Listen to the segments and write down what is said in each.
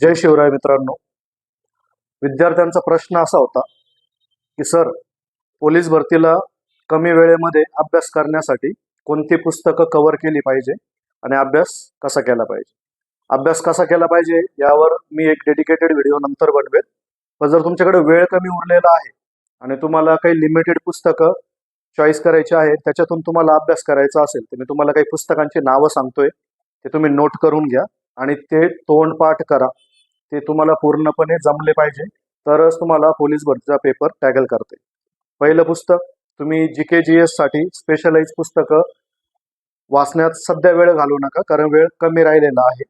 जय शिवराय मित्रांनो. विद्यार्थ्यांचा प्रश्न असा होता की सर पोलीस भरतीला कमी वेळेमध्ये अभ्यास करण्यासाठी कोणती पुस्तकं कव्हर केली पाहिजे आणि अभ्यास कसा केला पाहिजे? अभ्यास कसा केला पाहिजे यावर मी एक डेडिकेटेड व्हिडिओ नंतर बनवेल. पण जर तुमच्याकडे वेळ कमी उरलेला आहे आणि तुम्हाला काही लिमिटेड पुस्तकं चॉईस करायची आहे त्याच्यातून तुम्हाला अभ्यास करायचा असेल तर मी तुम्हाला काही पुस्तकांची नावं सांगतोय ते तुम्ही नोट करून घ्या आणि ते तोंडपाठ करा. ते तुम्हाला पूर्णपणे जमले पाहिजे. तरच तुम्हाला पोलीस भरतीचा पेपर टॅगल करते. पहिलं पुस्तक तुम्ही जी के जी एससाठी स्पेशलाइज पुस्तकं वाचण्यात सध्या वेळ घालू नका कारण वेळ कमी राहिलेला आहे.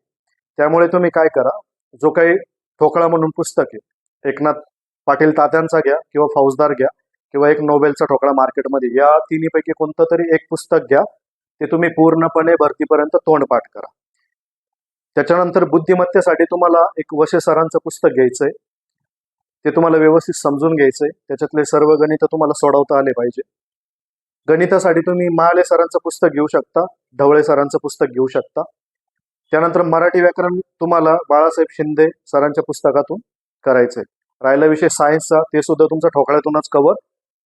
त्यामुळे तुम्ही काय करा जो काही ठोकळा म्हणून पुस्तक आहे एकनाथ पाटील तात्यांचा घ्या किंवा फौजदार घ्या किंवा एक नोबेलचा ठोकळा मार्केटमध्ये या तिन्हीपैकी कोणतं तरी एक पुस्तक घ्या ते तुम्ही पूर्णपणे भरतीपर्यंत तोंडपाठ करा. त्याच्यानंतर बुद्धिमत्तेसाठी तुम्हाला एक वशे सरांचं पुस्तक घ्यायचंय. ते तुम्हाला व्यवस्थित समजून घ्यायचंय. त्याच्यातले सर्व गणित तुम्हाला सोडवता आले पाहिजे. गणितासाठी तुम्ही महाले सरांचं पुस्तक घेऊ शकता ढवळे सरांचं पुस्तक घेऊ शकता. त्यानंतर मराठी व्याकरण तुम्हाला बाळासाहेब शिंदे सरांच्या पुस्तकातून करायचंय. राहिला विषय सायन्सचा ते सुद्धा तुमचा ठोकळ्यातूनच कव्हर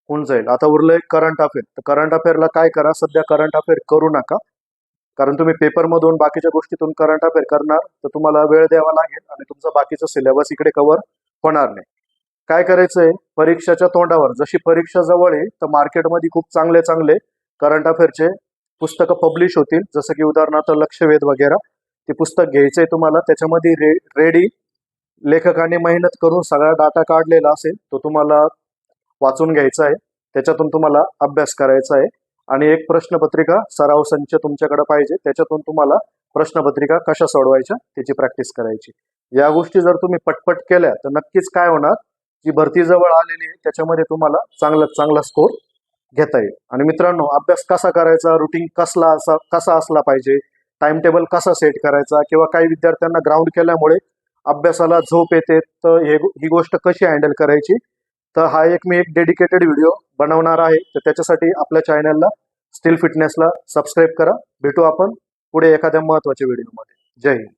होऊन जाईल. आता उरलं करंट अफेअर तर करंट अफेअरला काय करा? सध्या करंट अफेअर करू नका. कारण तुम्ही पेपरमधून बाकीच्या गोष्टीतून करंट अफेअर करणार तर तुम्हाला वेळ द्यावा लागेल आणि तुमचा बाकीचा सिलेबस इकडे कव्हर होणार नाही. काय करायचंय? परीक्षाच्या तोंडावर. जशी परीक्षा जवळ आहे तर मार्केटमध्ये खूप चांगले चांगले करंट अफेअरचे पुस्तकं पब्लिश होतील. जसं की उदाहरणार्थ लक्षवेध वगैरे ते पुस्तक घ्यायचंय तुम्हाला. त्याच्यामध्ये रे रेडी लेखकाने मेहनत करून सगळा डाटा काढलेला असेल तो तुम्हाला वाचून घ्यायचा आहे. त्याच्यातून तुम्हाला अभ्यास करायचा आहे. आणि एक प्रश्नपत्रिका सराव संच तुमच्याकडे पाहिजे. त्याच्यातून तुम्हाला प्रश्नपत्रिका कशा सोडवायच्या त्याची प्रॅक्टिस करायची. या गोष्टी जर तुम्ही पटपट केल्या तर नक्कीच काय होणार? जी भरती जवळ आलेली आहे त्याच्यामध्ये तुम्हाला चांगला चांगला स्कोर घेता येईल. आणि मित्रांनो अभ्यास कसा करायचा? रुटीन कसला असा कसा असला पाहिजे? टाइम टेबल कसा सेट करायचा? किंवा काही विद्यार्थ्यांना ग्राउंड केल्यामुळे अभ्यासाला झोप येते तर हे ही गोष्ट कशी हँडल करायची? तर हा एक मी एक डेडिकेटेड व्हिडिओ बनवणार आहे. तर त्याच्यासाठी आपल्या चॅनलला स्टील फिटनेसला सबस्क्राईब करा. भेटू आपण पुढे एखाद्या महत्त्वाच्या व्हिडिओमध्ये जय हिंद.